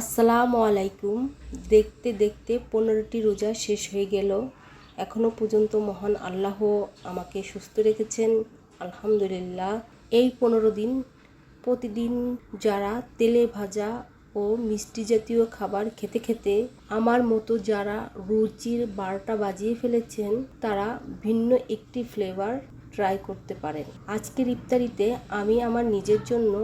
আসসালামু আলাইকুম। দেখতে দেখতে পনেরোটি রোজা শেষ হয়ে গেল। এখনও পর্যন্ত মহান আল্লাহ আমাকে সুস্থ রেখেছেন। আলহামদুলিল্লাহ। এই পনেরো দিন প্রতিদিন যারা তেলে ভাজা ও মিষ্টি জাতীয় খাবার খেতে খেতে আমার মতো যারা রুচির বারোটা বাজিয়ে ফেলেছেন, তারা ভিন্ন একটি ফ্লেভার ট্রাই করতে পারেন। আজকের ইফতারিতে আমি আমার নিজের জন্য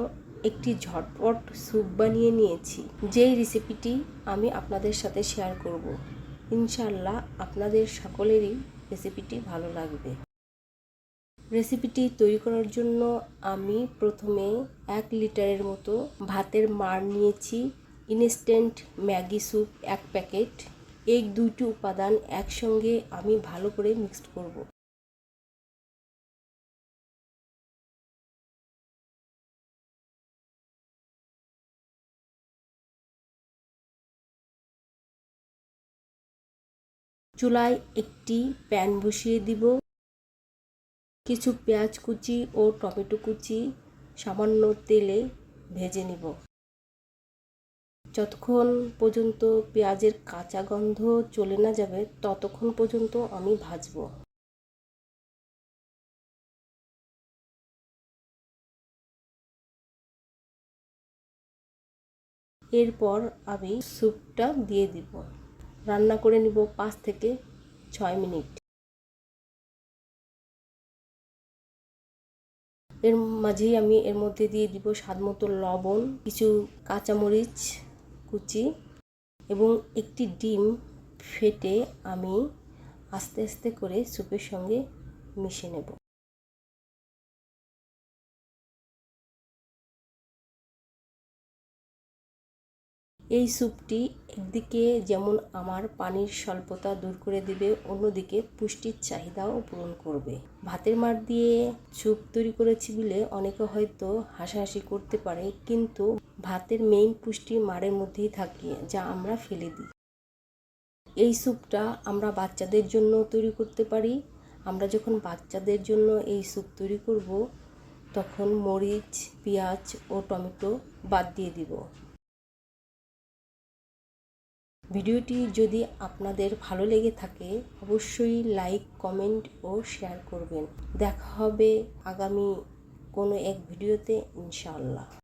একটি ঝটপট স্যুপ বানিয়ে নিয়েছি, যেই রেসিপিটি আমি আপনাদের সাথে শেয়ার করব। ইনশাল্লাহ আপনাদের সকলেরই রেসিপিটি ভালো লাগবে। রেসিপিটি তৈরি করার জন্য আমি প্রথমে এক লিটারের মতো ভাতের মার নিয়েছি ইনস্ট্যান্ট ম্যাগি স্যুপ এক প্যাকেট। এই দুইটি উপাদান একসঙ্গে আমি ভালো করে মিক্সড করব। চুলায় একটি প্যান বসিয়ে দিব। কিছু পেঁয়াজ কুচি ও টমেটো কুচি সামান্য তেলে ভেজে নিব। যতক্ষণ পর্যন্ত পেঁয়াজের কাঁচা গন্ধ চলে না যাবে, ততক্ষণ পর্যন্ত আমি ভাজব। এরপর আমি স্যুপটা দিয়ে দিব। রান্না করে নিব পাঁচ থেকে ছয় মিনিট। এর মাঝেই আমি এর মধ্যে দিয়ে দিব স্বাদ মতো লবণ, কিছু কাঁচামরিচ কুচি এবং একটি ডিম ফেটে আমি আস্তে আস্তে করে স্যুপের সঙ্গে মিশে নেব। এই স্যুপটি একদিকে যেমন আমার পানির স্বল্পতা দূর করে দেবে, অন্যদিকে পুষ্টির চাহিদাও পূরণ করবে। ভাতের মার দিয়ে স্যুপ তৈরি করেছি বলে অনেকে হয়তো হাসাহাসি করতে পারে, কিন্তু ভাতের মেইন পুষ্টি মারের মধ্যেই থাকে, যা আমরা ফেলে দিই। এই স্যুপটা আমরা বাচ্চাদের জন্য তৈরি করতে পারি। আমরা যখন বাচ্চাদের জন্য এই স্যুপ তৈরি করব, তখন মরিচ, পেঁয়াজ ও টমেটো বাদ দিয়ে দিব। ভিডিওটি যদি আপনাদের ভালো লেগে থাকে, অবশ্যই লাইক, কমেন্ট ও শেয়ার করবেন। দেখা হবে আগামী কোনো এক ভিডিওতে, ইনশাআল্লাহ।